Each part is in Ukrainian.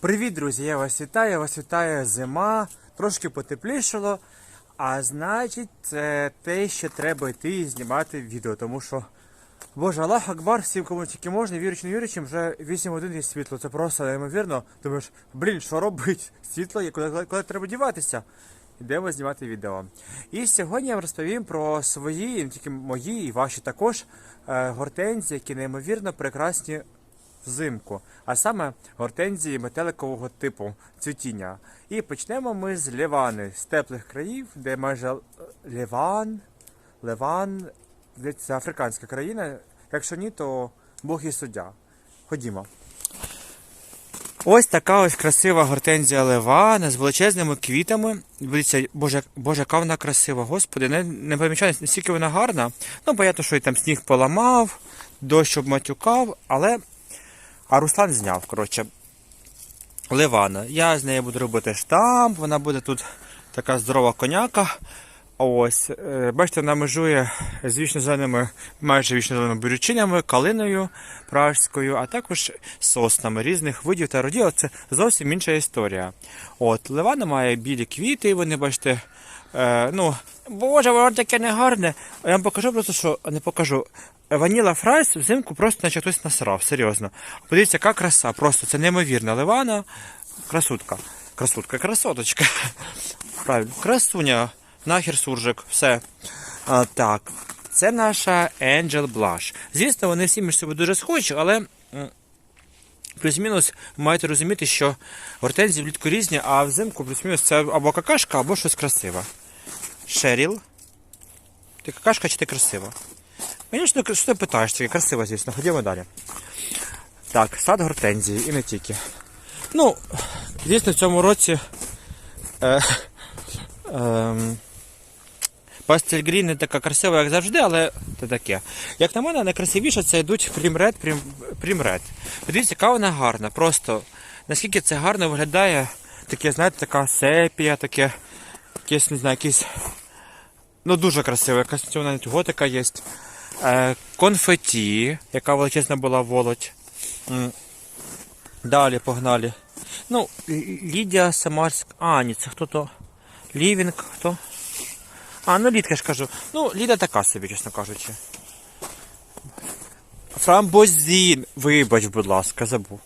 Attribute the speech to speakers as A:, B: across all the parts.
A: Привіт, друзі! Я вас вітаю, я вас вітає зима, трошки потеплішало. А значить, це те, що треба йти і знімати відео, тому що, Боже, Аллах Акбар, всім кому тільки можна, віруючим, не віруючим, вже 8 годин є світло. Це просто неймовірно. Думаєш, блін, що робить? Світло є, куди, куди треба діватися? Йдемо знімати відео. І сьогодні я вам розповім про свої, не тільки мої, і ваші також е, гортензії, які неймовірно прекрасні взимку, а саме гортензії метеликового типу цвітіння. І почнемо ми з Лівани, з теплих країв, де майже Ліван, Ливан, де це африканська країна. Якщо ні, то Бог і суддя. Ходімо. Ось така ось красива гортензія Левана з величезними квітами. Дивіться, боже, боже, яка вона красива, господи, не, не помічаю, наскільки вона гарна. Ну, понятно, що і там сніг поламав, дощ обматюкав, але а Руслан зняв, коротше, Ливана. Я з нею буду робити штамп, вона буде тут така здорова коняка. Ось, е, бачите, вона межує з вічно-зеленими, майже вічно-зеленими бірючинями, калиною пражською, а також соснами різних видів та родів. Це зовсім інша історія. От, Ливана має білі квіти, вони, бачите, е, ну, боже, воно таке негарне. Я вам покажу просто, що не покажу. Ваніла Фрайс взимку просто наче хтось насрав, серйозно. Подивіться, яка краса, просто це неймовірна ливана. Красутка. Красутка, красоточка. Правильно, красуня. Нахер суржик, все. А, так, це наша Angel Blush. Звісно, вони всі між собою дуже схожі, але плюс-мінус маєте розуміти, що гортензії влітку різні, а взимку плюс-мінус це або какашка, або щось красиве. Шеріл. Ти какашка чи ти красива? Звісно, що ти питаєш, таке красиво, звісно. Ходімо далі. Так, сад гортензії і не тільки. Ну, звісно, в цьому році. Е, е, Пастель Грін не така красива, як завжди, але це таке. Як на мене, найкрасивіше це йдуть Прімред, Прім, Прімред. Подивіться, яка вона гарна. Просто наскільки це гарно виглядає, таке, знаєте, така сепія, таке, якесь, не знаю, якийсь. Ну, дуже красиво, якась навіть готика є. Е, конфеті, яка величезна була волоть. Далі погнали. Ну, Лідія Самарська. А, ні, це хто то? Лівінг, хто? А, ну Лідка ж кажу. Ну, Ліда така собі, чесно кажучи. Фрамбозін. Вибач, будь ласка, забув.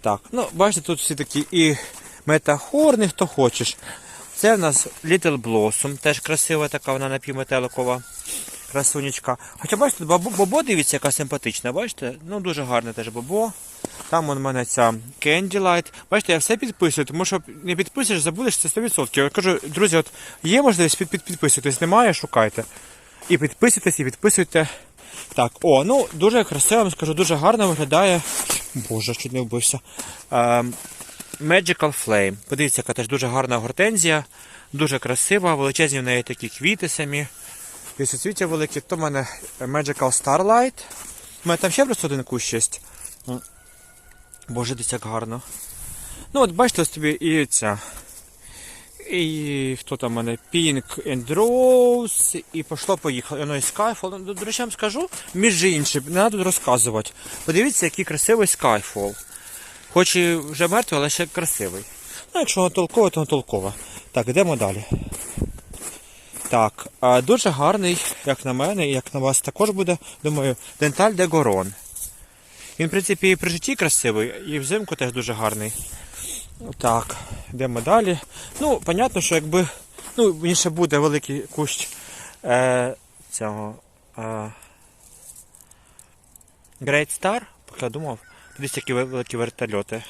A: Так, ну, бачите, тут всі такі і метахорни, хто хочеш. Це в нас Little Blossom, теж красива така, вона напівметеликова. Красунечка. Хоча бачите, бобо, бобо дивіться, яка симпатична, бачите? Ну, дуже гарне теж бобо. Там у мене ця Candy Light. Бачите, я все підписую, тому що не підписуєш, забудеш це 100%. Я кажу, друзі, от є можливість під, під, підписуватись, немає, шукайте. І підписуйтесь, і підписуйте. Так, о, ну дуже красиво, вам скажу, дуже гарно виглядає. Боже, чуть не вбився. Ем, Magical Flame. Подивіться, яка теж дуже гарна гортензія, дуже красива, величезні в неї такі квіти самі. І суцвіття великі. То в мене Magical Starlight. У мене там ще просто один кущ є. Боже, десь як гарно. Ну, от бачите, ось тобі і ця. І хто там у мене? Pink and Rose. І пішло поїхало. Воно і Skyfall. Ну, До речі, вам скажу, між іншим, не треба розказувати. Подивіться, який красивий Skyfall. Хоч і вже мертвий, але ще красивий. Ну, якщо воно толкове, то воно толкове. Так, йдемо далі. Так, дуже гарний, як на мене, і як на вас також буде, думаю, Денталь де Горон. Він, в принципі, і при житті красивий, і взимку теж дуже гарний. Так, йдемо далі. Ну, понятно, що якби. Ну, він ще буде великий кущ е, цього. Е, Great Star, поки я думав, десь такі великі вертольоти.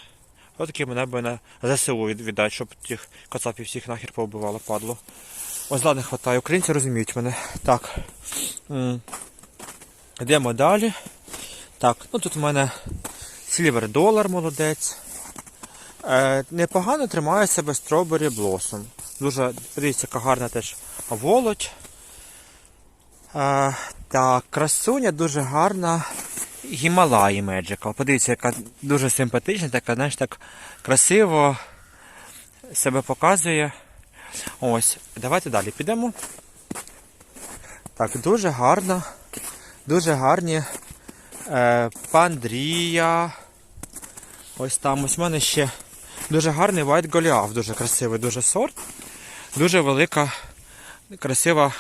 A: Ось такі мене би на ЗСУ від- віддати, щоб тих кацапів всіх нахер повбивало, падло. Ось не хватає, українці розуміють мене. Так. Йдемо далі. Так, ну тут у мене Silver Dollar молодець. Е, непогано тримає себе Strawberry Blossom. Дуже, дивіться, яка гарна теж волоть. Е, так, красуня дуже гарна. Гімалаї Magical. Подивіться, яка дуже симпатична, така, знаєш, так красиво себе показує. Ось, давайте далі підемо. Так, дуже гарно. Дуже гарні е, пандрія. Ось там ось в мене ще Дуже гарний White Goliath, дуже красивий, дуже сорт. Дуже велика, красива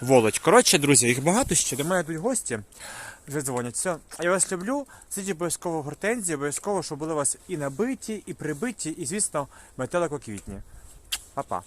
A: волоть. Коротше, друзі, їх багато ще. До мене тут гості вже дзвонять. Все, я вас люблю. Сидіть обов'язково гортензії, обов'язково, щоб були у вас і набиті, і прибиті, і, звісно, метелико квітні. Па-па.